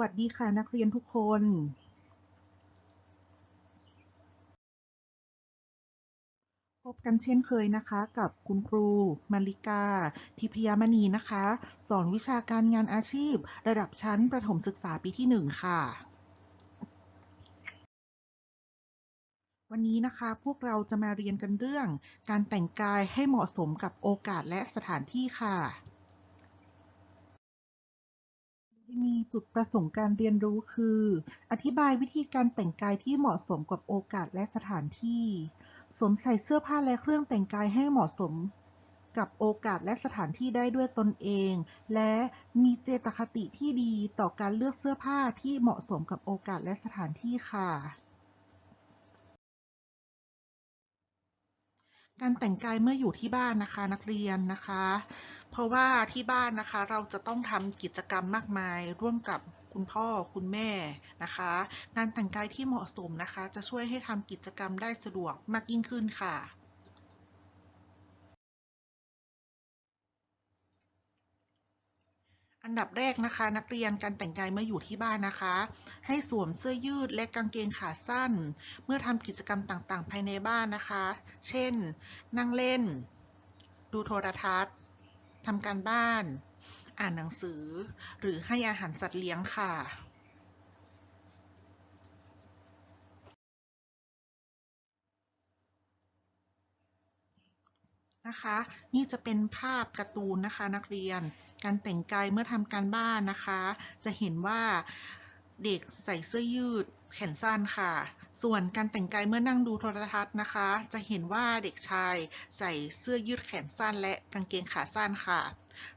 วัสดีค่ะนักเรียนทุกคนพบกันเช่นเคยนะคะกับคุณครูมาริกา ทิพยามณีนะคะ สอนวิชาการงานอาชีพ ระดับชั้นประถมศึกษาปีที่ 1 ค่ะ วันนี้นะคะพวกเราจะมาเรียนกันเรื่อง การแต่งกายให้เหมาะสมกับโอกาสและสถานที่ค่ะ มี จุดประสงค์การเรียนรู้คือ อธิบายวิธีการแต่งกายที่เหมาะสมกับโอกาสและสถานที่ สวมใส่เสื้อผ้าและเครื่องแต่งกายให้เหมาะสมกับโอกาสและสถานที่ได้ด้วยตนเอง และมีเจตคติที่ดีต่อการเลือกเสื้อผ้าที่เหมาะสมกับโอกาสและสถานที่ค่ะ การแต่งกายเมื่ออยู่ที่บ้านนะคะนักเรียนนะคะ เพราะว่าที่บ้านนะคะเราจะต้องทำกิจกรรมมากมายร่วมกับคุณพ่อคุณแม่นะคะ การแต่งกายที่เหมาะสมนะคะ จะช่วยให้ทำกิจกรรมได้สะดวกมากยิ่งขึ้นค่ะ อันดับแรกนะคะ นักเรียนการแต่งกายเมื่ออยู่ที่บ้านนะคะ ให้สวมเสื้อยืดและกางเกงขาสั้น เมื่อทำกิจกรรมต่างๆ ภายในบ้านนะคะ เช่น นั่งเล่น ดูโทรทัศน์ ทำการบ้าน อ่านหนังสือ หรือให้อาหารสัตว์เลี้ยงค่ะนะคะ นี่จะเป็นภาพการ์ตูนนะคะนักเรียน การแต่งกายเมื่อทำการบ้านนะคะ จะเห็นว่าเด็กใส่เสื้อยืดแขนสั้นค่ะ ส่วนการแต่งกายเมื่อนั่งดูโทรทัศน์นะคะ จะเห็นว่าเด็กชายใส่เสื้อยืดแขนสั้นและกางเกงขาสั้นค่ะ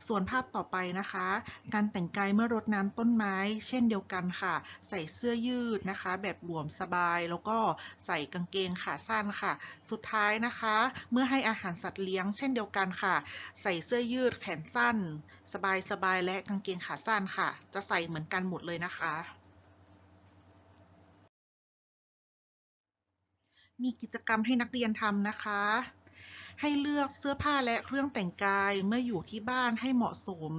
ส่วนภาพต่อไปนะคะ การแต่งกายเมื่อรดน้ำต้นไม้ เช่นเดียวกันค่ะ ใส่เสื้อยืดนะคะ แบบหลวมสบายแล้วก็ใส่กางเกงขาสั้นค่ะ สุดท้ายนะคะ เมื่อให้อาหารสัตว์เลี้ยง เช่นเดียวกันค่ะ ใส่เสื้อยืดแขนสั้น สบายสบายและกางเกงขาสั้นค่ะ จะใส่เหมือนกันหมดเลยนะคะ มีกิจกรรมให้นักเรียนทำนะคะ ให้เลือกเสื้อผ้าและเครื่องแต่งกายเมื่ออยู่ที่บ้านให้เหมาะสม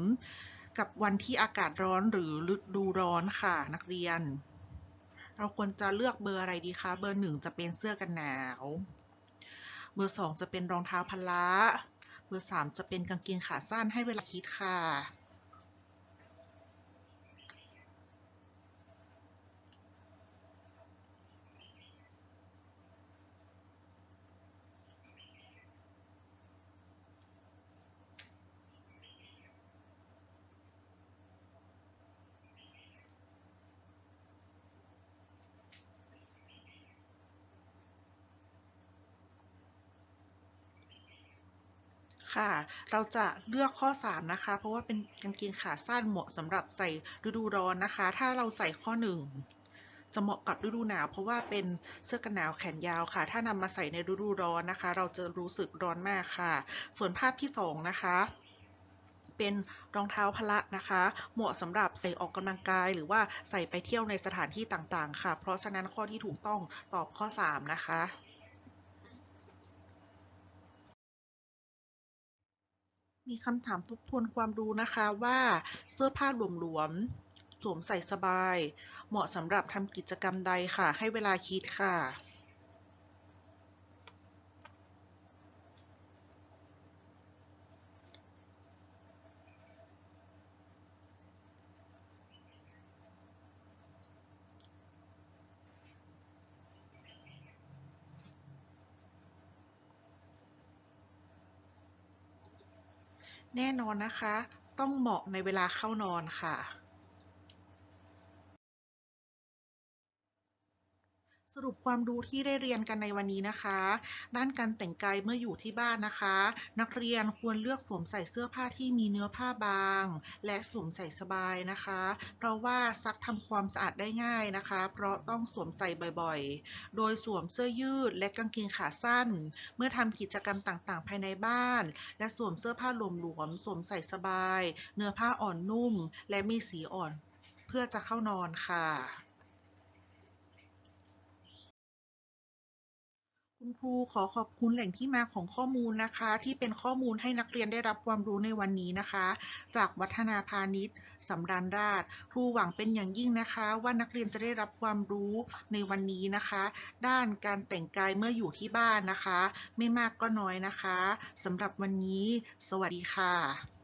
กับวันที่อากาศร้อนหรือฤดูร้อนค่ะ นักเรียน เราควรจะเลือกเบอร์อะไรดีคะ เบอร์หนึ่งจะเป็นเสื้อกันหนาว เบอร์สองจะเป็นรองเท้าพละ เบอร์สามจะเป็นกางเกงขาสั้นให้เวลาคิดค่ะ ค่ะ เราจะเลือกข้อ 3 นะคะ เพราะว่าเป็นกางเกงขาสั้นเหมาะสำหรับใส่ฤดูร้อนนะคะ ถ้าเราใส่ข้อ 1 จะเหมาะกับฤดูหนาว เพราะว่าเป็นเสื้อกันหนาวแขนยาวค่ะ ถ้านำมาใส่ในฤดูร้อนนะคะ เราจะรู้สึกร้อนมากค่ะ ส่วนภาพที่ 2 นะคะเป็นรองเท้าพละนะคะ เหมาะสำหรับใส่ออกกำลังกายหรือว่าใส่ไปเที่ยวในสถานที่ต่างๆ ค่ะ เพราะฉะนั้นข้อที่ถูกต้องตอบข้อ 3 นะคะ มีคำถามทบทวนความรู้นะคะว่าเสื้อผ้าหลวมๆสวมใส่สบาย เหมาะสำหรับทำกิจกรรมใดค่ะ ให้เวลาคิดค่ะ แน่นอนนะคะ ต้องเหมาะในเวลาเข้านอนค่ะ สรุปความรู้ที่ได้เรียนกันในวันนี้นะคะ ด้านการแต่งกายเมื่ออยู่ที่บ้านนะคะ นักเรียนควรเลือกสวมใส่เสื้อผ้าที่มีเนื้อผ้าบาง และสวมใส่สบายนะคะ เพราะว่าซักทำความสะอาดได้ง่ายนะคะ เพราะต้องสวมใส่บ่อยๆ โดยสวมเสื้อยืดและกางเกงขาสั้น เมื่อทำกิจกรรมต่างๆ ภายในบ้าน และสวมเสื้อผ้าหลวมๆสวมใส่สบาย เนื้อผ้าอ่อนนุ่ม และมีสีอ่อน เพื่อจะเข้านอนค่ะ คุ คุณครูขอขอบคุณแหล่งที่มาของข้อมูลนะคะ ที่เป็นข้อมูลให้นักเรียนได้รับความรู้ในวันนี้นะคะ จากวัฒนาพาณิชย์สำราญราชครูหวังเป็นอย่างยิ่งนะคะ ว่านักเรียนจะได้รับความรู้ในวันนี้นะคะ ด้านการแต่งกายเมื่ออยู่ที่บ้านนะคะ ไม่มากก็น้อยนะคะสำหรับวันนี้ สวัสดีค่ะ